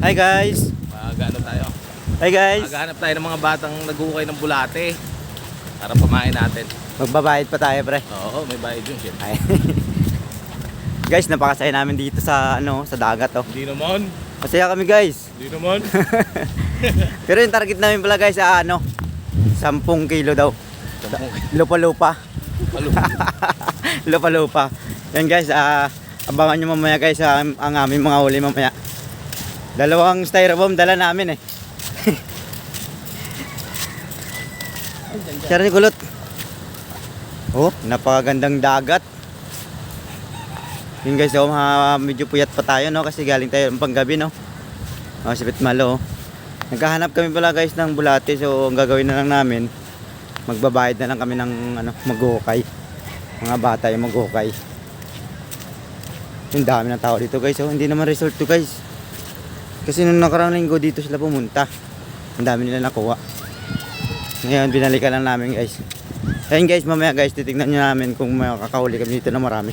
Hi guys! Mag-ano tayo? Hi guys! Maghanap tayo ng mga batang naghuhukay ng bulate. Para pamain natin. Magbabayad pa tayo pre. Oo, may bayad yun shit. Ay. guys, napakasaya namin dito sa ano, sa dagat oh. Hindi naman. Masaya kami guys. Hindi naman. Pero yung target namin pala guys sa ano, 10 kilo daw. Lupa-lupa. Lupa-lupa. Yan guys, ah, abangan nyo mamaya guys ang, ang aming mga huli mamaya. Dalawang styrofoam dala namin eh. Sir ni Kulot. Oh, napakagandang dagat. Yun guys, oh, medyo puyat pa tayo no kasi galing tayo ng panggabi no. Oh, sipit malo. oh. Naghahanap kami pala guys ng bulate so ang gagawin na lang namin magbabayad na lang kami ng ano, maghukay. Mga bata yung maghukay. Yung dami ng tao dito guys. Oh, hindi naman resort to guys. Kasi nung nakaraang linggo dito sila pumunta. Ang dami nila nakuha. Ngayon binalikan lang namin guys. Ayun guys, mamaya guys titignan nyo namin kung makakahuli kami dito na marami.